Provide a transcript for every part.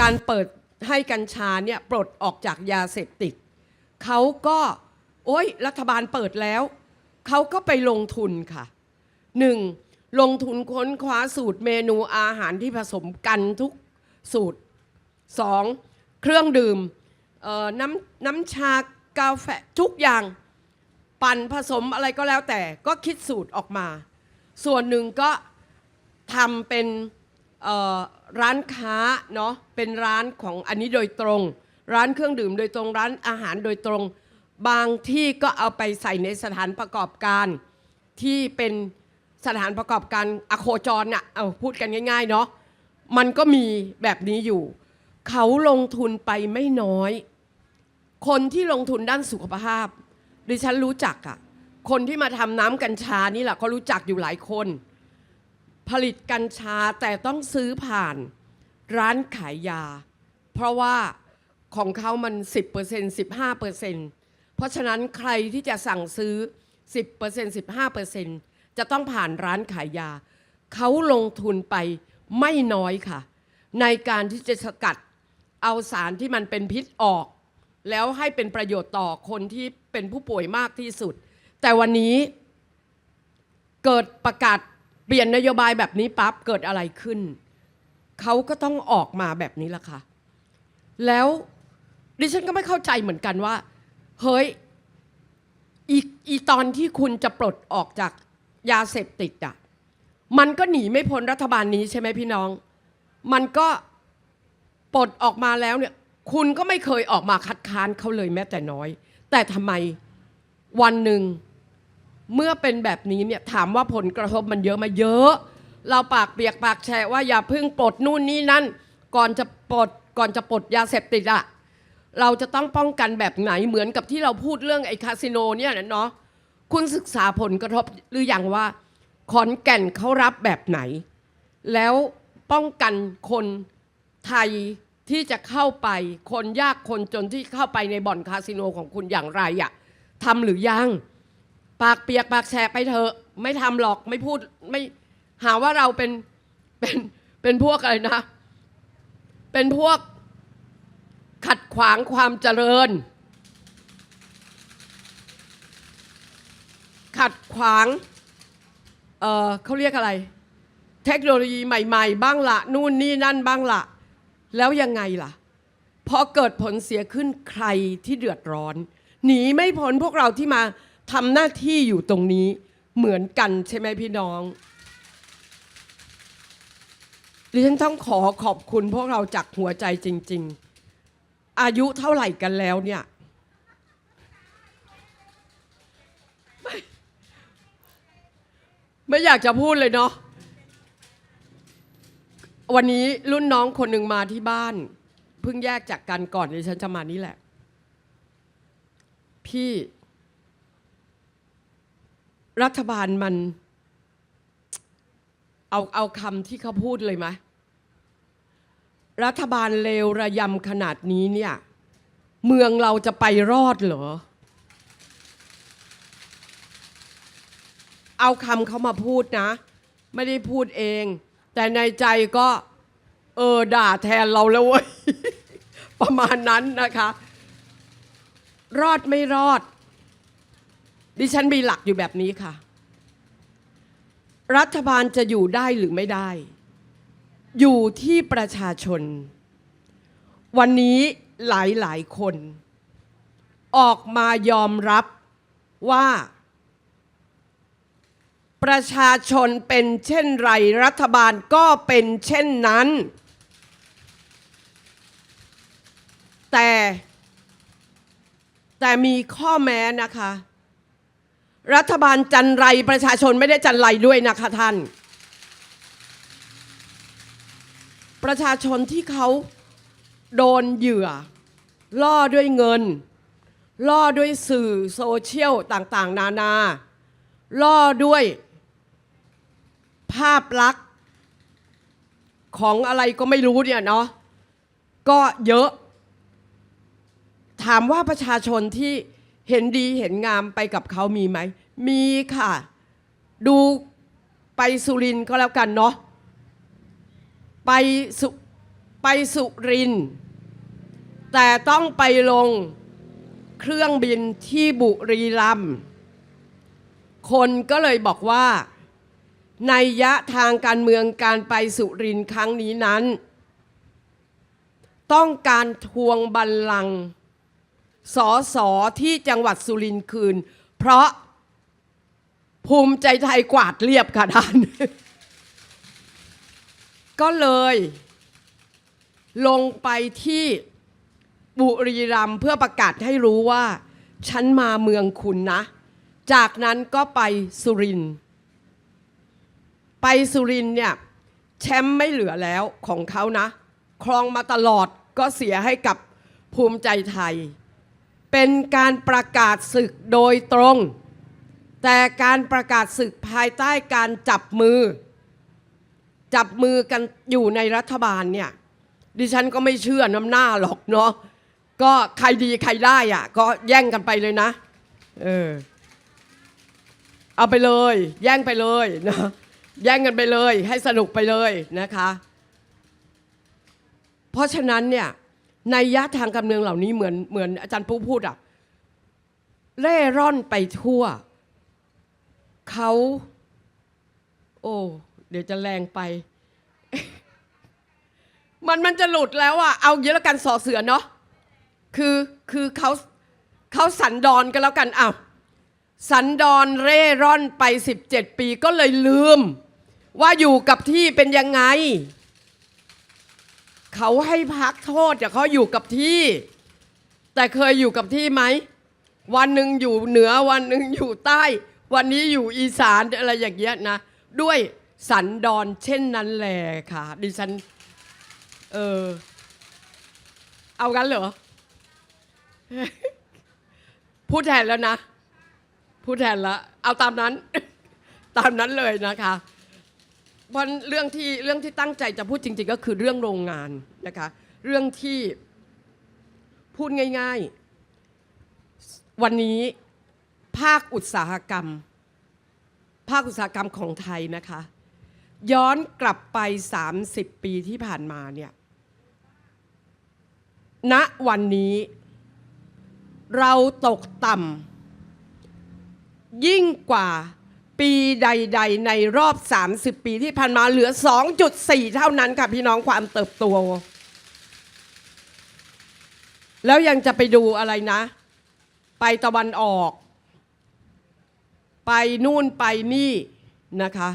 การเปิดให้กัญชาเนี่ยปลดออกจากยาเสพติดเขาก็โอ๊ยรัฐบาลเปิดแล้วเขาก็ไปลงทุนค่ะหนึ่งลงทุนค้นคว้าสูตรเมนูอาหารที่ผสมกันทุกสูตรสองเครื่องดื่มน้ำน้ำชากาแฟทุกอย่างปั่นผสมอะไรก็แล้วแต่ก็คิดสูตรออกมา ส่วนหนึ่งก็ทำเป็น เอ่อร้านค้าเนาะเป็นร้านของอันนี้โดยตรง ร้านเครื่องดื่มโดยตรงร้านอาหารโดยตรง บางที่ก็เอาไปใส่ในสถานประกอบการ ที่เป็นสถานประกอบการอโคจรน่ะเอาพูดกันง่าย ๆ เนาะมันก็มีแบบนี้อยู่ เขาลงทุนไปไม่น้อย คนที่ลงทุนด้านสุขภาพ ดิฉันรู้จักอะคนที่มาทำน้ำกัญชานี่แหละเขารู้จักอยู่หลายคน ผลิตกัญชาแต่ต้องซื้อผ่านร้านขายยา เพราะว่าของเขามัน 10% 15%เพราะฉะนั้นใครที่จะสั่งซื้อ 10% 15%จะต้องผ่านร้านขายยา เขาลงทุนไปไม่น้อยค่ะ ในการที่จะสกัดเอาสารที่มันเป็นพิษออก แล้วให้เป็นประโยชน์ต่อคนที่เป็นผู้ป่วยมากที่สุด แต่วันนี้เกิดประกาศ เปลี่ยนนโยบายแบบนี้ปั๊บเกิดอะไรขึ้น เขาก็ต้องออกมาแบบนี้ละค่ะ แล้วดิฉันก็ไม่เข้าใจเหมือนกันว่า เฮ้ยอีอีตอนที่คุณจะปลดออกจากยาเสพติดอะมันก็หนีไม่พ้นรัฐบาลนี้ใช่ไหมพี่น้อง มันก็ปลดออกมาแล้วเนี่ย คุณก็ไม่เคยออกมาคัดค้านเขาเลยแม้แต่น้อย แต่ทำไมวันหนึ่ง เมื่อเป็นแบบนี้เนี่ยถามว่าผลกระทบมันเยอะมาเยอะ เราปากเปียกปากแฉะว่าอย่าเพิ่งปลดนู่นนี่นั่น ก่อนจะปลดก่อนจะปลดยาเสพติดอะเราจะต้องป้องกันแบบไหนเหมือนกับที่เราพูดเรื่องไอ้คาสิโนเนี่ยนะเนาะคุณศึกษาผลกระทบหรืออยังว่า ขอนแก่นเขารับแบบไหน แล้วป้องกันคนไทยที่จะเข้าไปคนยากคนจนที่เข้าไปในบ่อนคาสิโนของคุณอย่างไรอะทำหรือยัง ปากเปียกปากแฉะไปเถอะไม่ทำหรอกไม่พูดไม่หาว่าเราเป็นเป็นเป็นพวกอะไรนะ เป็นพวกขัดขวางความเจริญ ขัดขวางเออเขาเรียกอะไร เทคโนโลยีใหม่ ๆ บ้างละนู่นนี่นั่นบ้างละแล้วยังไงล่ะพอเกิดผลเสียขึ้นใครที่เดือดร้อน หนีไม่พ้นพวกเราที่มา ทำหน้าที่อยู่ตรงนี้เหมือนกันใช่ไหมพี่น้องดิฉันต้องขอขอบคุณพวกเราจากหัวใจจริง ๆ อายุเท่าไหร่กันแล้วเนี่ยไม่ไม่อยากจะพูดเลยเนาะวันนี้รุ่นน้องคนหนึ่งมาที่บ้าน เพิ่งแยกจากกันก่อนดิฉันจะมานี่แหละ พี่ รัฐบาลมัน เอาเอาคำที่เขาพูดเลยไหมรัฐบาลเลวระยำขนาดนี้เนี่ย เมืองเราจะไปรอดเหรอ เอาคำเขามาพูดนะ ไม่ได้พูดเอง แต่ในใจก็ เออ ด่าแทนเราแล้วเว้ย ประมาณนั้นนะคะ รอดไม่รอด ดิฉันมีหลักอยู่แบบนี้ค่ะ รัฐบาลจะอยู่ได้หรือไม่ได้ อยู่ที่ประชาชน วันนี้หลายๆคน ออกมายอมรับว่า ประชาชนเป็นเช่นไร รัฐบาลก็เป็นเช่นนั้น แต่แต่มีข้อแม้นะคะ รัฐบาลจันไรประชาชนไม่ได้จันไรด้วยนะคะท่าน ประชาชนที่เขาโดนเหยื่อ ล่อด้วยเงิน ล่อด้วยสื่อโซเชียลต่างๆ นานา ล่อด้วย ภาพลักษณ์ของอะไรก็ไม่รู้เนี่ยเนาะก็เยอะ ถามว่าประชาชนที่ เห็นดีเห็นงามไปกับเขามีไหม มีค่ะ ดูไปสุรินก็แล้วกันเนาะไปสุไปสุริน แต่ต้องไปลงเครื่องบินที่บุรีรัมย์คนก็เลยบอกว่าในยะทางการเมืองการไปสุรินครั้งนี้นั้น ต้องการทวงบัลลังก์ สอสอที่จังหวัดสุรินทร์คืน เพราะภูมิใจไทยกวาดเรียบค่ะท่าน ก็เลย ลงไปที่บุรีรัมย์เพื่อประกาศให้รู้ว่า ฉันมาเมืองคุณนะ จากนั้นก็ไปสุรินทร์ไปสุรินทร์เนี่ยแชมป์ไม่เหลือแล้วของเขานะ ครองมาตลอดก็เสียให้กับภูมิใจไทย เป็นการประกาศศึกโดยตรง แต่การประกาศศึกภายใต้การจับมือ จับมือกันอยู่ในรัฐบาลเนี่ยดิฉันก็ไม่เชื่อน้ำหน้าหรอกเนาะก็ใครดีใครได้อะก็แย่งกันไปเลยนะเออเอาไปเลย แย่งไปเลยนะแย่งกันไปเลย ให้สนุกไปเลยนะคะ เพราะฉะนั้นเนี่ย ในยยะทางการเมืองเหล่านี้เหมือนเหมือนอาจารย์ปูพูดอะเร่ร่อนไปทั่วเขาโอ้เดี๋ยวจะแรงไป มันมันจะหลุดแล้วอะเอาเยอะแล้วกันสอเสือเนาะคือคือเขาเขาสันดอนกันแล้วกันอ้าวสันดอนเร่ร่อนไป 17 ปีก็เลยลืม ว่าอยู่กับที่เป็นยังไง เขาให้พักโทษแต่เขาอยู่กับที่ แต่เคยอยู่กับที่ไหม วันหนึ่งอยู่เหนือวันหนึ่งอยู่ใต้ วันนี้อยู่อีสานอะไรอย่างเงี้ยนะ ด้วยสันดอนเช่นนั้นแหละค่ะ ดิฉัน เออ เอากันเหรอ พูดแทนแล้วนะ พูดแทนแล้วเอาตามนั้น ตามนั้นเลยนะคะ เพราะเรื่องที่เรื่องที่ตั้งใจจะพูดจริง ๆ ก็คือเรื่องโรงงานนะคะ เรื่องที่พูดง่าย ๆ วันนี้ภาคอุตสาหกรรม ภาคอุตสาหกรรมของไทยนะคะ ย้อนกลับไป 30 ปีที่ผ่านมาเนี่ยณวันนี้เราตกต่ำยิ่งกว่า ปีใด ๆ ในรอบ 30 ปีที่ผ่านมาเหลือ 2.4 เท่านั้นค่ะพี่น้องความเติบโต แล้วยังจะไปดูอะไรนะ ไปตะวันออก ไปนู่นไปนี่นะคะ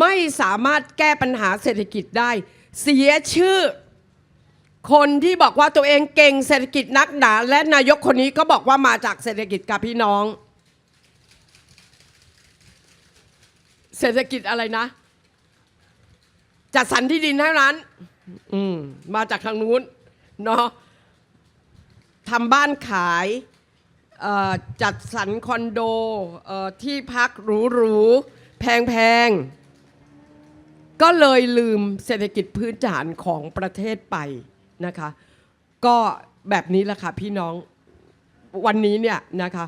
ไม่สามารถแก้ปัญหาเศรษฐกิจได้ เสียชื่อ คนที่บอกว่าตัวเองเก่งเศรษฐกิจนักหนา และนายกคนนี้ก็บอกว่ามาจากเศรษฐกิจกับพี่น้อง เศรษฐกิจอะไรนะ จัดสรรที่ดินเท่านั้นอืมมาจากทางนู้นเนาะทำบ้านขายเอ่อจัดสรรคอนโดเอ่อที่พักหรูๆแพงๆ ก็เลยลืมเศรษฐกิจพื้นฐานของประเทศไปนะคะ ก็แบบนี้แหละค่ะพี่น้องวันนี้เนี่ยนะคะ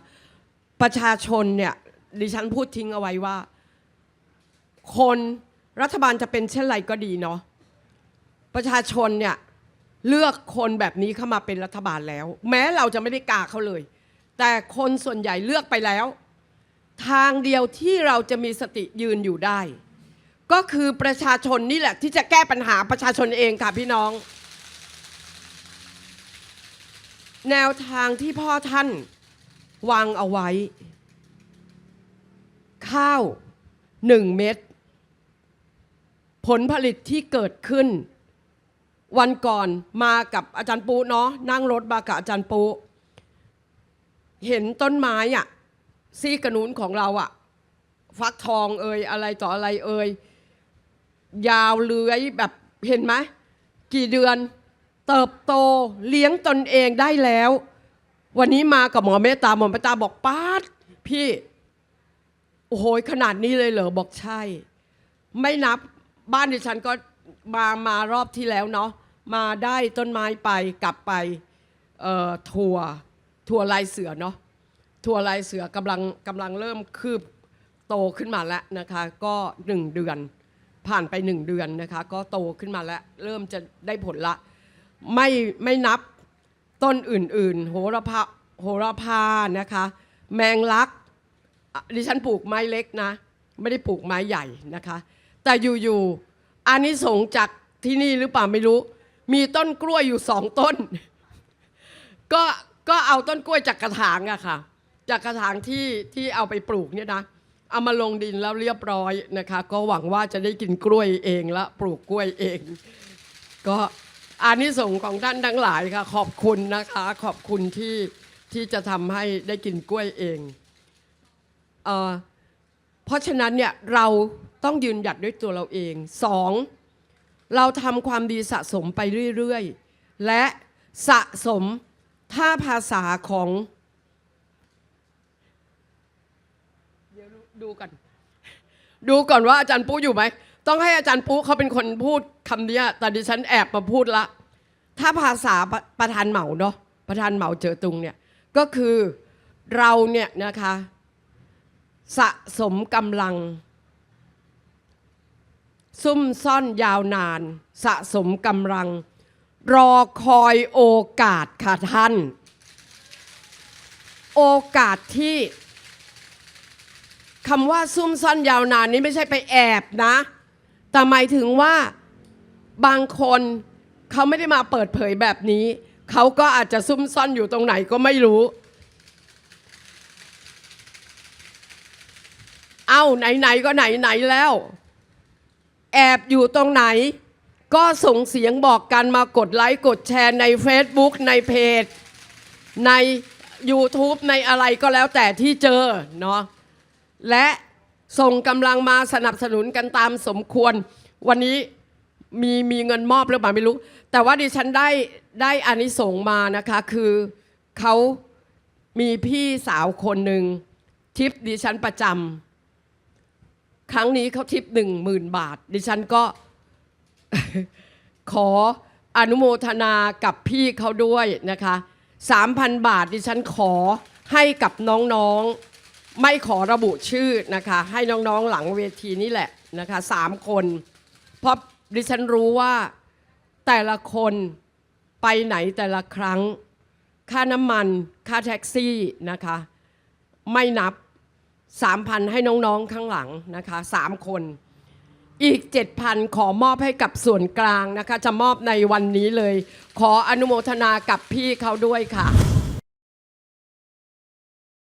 ประชาชนเนี่ยดิฉันพูดทิ้งเอาไว้ว่า คนรัฐบาลจะเป็นเช่นไรก็ดีเนาะประชาชนเนี่ยเลือกคนแบบนี้เข้ามาเป็นรัฐบาลแล้ว แม้เราจะไม่ได้กาเขาเลย แต่คนส่วนใหญ่เลือกไปแล้ว ทางเดียวที่เราจะมีสติยืนอยู่ได้ ก็คือประชาชนนี่แหละ ที่จะแก้ปัญหาประชาชนเองค่ะพี่น้อง แนวทางที่พ่อท่านวางเอาไว้ ข้าวหนึ่งเม็ด ผลผลิตที่เกิดขึ้น วันก่อนมากับอาจารย์ปูเนาะนั่งรถมากับอาจารย์ปู เห็นต้นไม้อะซีกระนุนของเราอะฟักทองเอ่ยอะไรต่ออะไรเอ่ยยาวเลื้อยแบบเห็นไหมกี่เดือน เติบโตเลี้ยงตนเองได้แล้ว วันนี้มากับหมอเมตตาหมอเมตตาบอกป้าพี่โอ้โหขนาดนี้เลยเหรอบอกใช่ ไม่นับ บ้านดิฉันก็มามารอบที่แล้วเนาะมาได้ต้นไม้ไปกลับไปเอ่อถั่วถั่วลายเสือเนาะถั่วลายเสือกำลังกำลังเริ่มคืบโตขึ้นมาแล้วนะคะก็หนึ่งเดือน ผ่านไปหนึ่งเดือนนะคะ ก็โตขึ้นมาแล้ว เริ่มจะได้ผลละ ไม่ไม่นับต้นอื่น ๆ โหระพาโหระพานะคะ แมงลัก ดิฉันปลูกไม้เล็กนะ ไม่ได้ปลูกไม้ใหญ่นะคะ แต่อยู่ๆอันนี้สงจากที่นี่หรือเปล่าไม่รู้ มีต้นกล้วยอยู่สองต้น ก็ก็เอาต้นกล้วยจากกระถางอะค่ะ จากกระถางที่ที่เอาไปปลูกเนี่ยนะเอามาลงดินแล้วเรียบร้อยนะคะ ก็หวังว่าจะได้กินกล้วยเองและปลูกกล้วยเอง ก็อานิสงส์ของท่านทั้งหลายค่ะ ขอบคุณนะคะ ขอบคุณที่ที่จะทำให้ได้กินกล้วยเองเอ่อเพราะฉะนั้นเนี่ยเรา ต้องยืนหยัดด้วยตัวเราเองสองเราทำความดีสะสมไปเรื่อยๆ และสะสมถ้าภาษาของเดี๋ยวดูกัน ดูก่อนว่าอาจารย์ปูอยู่ไหม ต้องให้อาจารย์ปูเขาเป็นคนพูดคำนี้แต่ดิฉันแอบมาพูดละ ถ้าภาษาประประธานเหมาเนาะประธานเหมาเจอตุงเนี่ย ก็คือเราเนี่ยนะคะ สะสมกำลัง ซุ่มซ่อนยาวนาน สะสมกำลัง รอคอยโอกาสค่ะท่าน โอกาสที่คำว่าซุ่มซ่อนยาวนานนี้ไม่ใช่ไปแอบนะ แต่หมายถึงว่าบางคนเขาไม่ได้มาเปิดเผยแบบนี้ เขาก็อาจจะซุ่มซ่อนอยู่ตรงไหนก็ไม่รู้ เอ้าไหนๆก็ไหนๆแล้ว แอบอยู่ตรงไหน ก็ส่งเสียงบอกกันมากดไลค์กดแชร์ใน Facebook ในเพจ ใน YouTube ในอะไรก็แล้วแต่ที่เจอเนาะและส่งกำลังมาสนับสนุนกันตามสมควร วันนี้มีมีเงินมอบหรือเปล่าไม่รู้ แต่ว่าดิฉันได้ได้อานิสงส์มานะคะคือเขามีพี่สาวคนหนึ่งทิปดิฉันประจำ ครั้งนี้เขาทิปหนึ่งหมื่นบาท ดิฉันก็ ขออนุโมทนากับพี่เขาด้วยนะคะสามพันบาทดิฉันขอให้กับน้องๆ ไม่ขอระบุชื่อนะคะ ให้น้องๆหลังเวทีนี่แหละนะคะสามคน เพราะดิฉันรู้ว่าแต่ละคนไปไหนแต่ละครั้ง ค่าน้ำมัน ค่าแท็กซี่นะคะ ไม่นับ 3,000 ให้น้องๆข้างหลังนะคะ3คนอีก 7,000 ขอมอบให้กับส่วนกลางนะคะ จะมอบในวันนี้เลย ขออนุโมทนากับพี่เขาด้วยค่ะ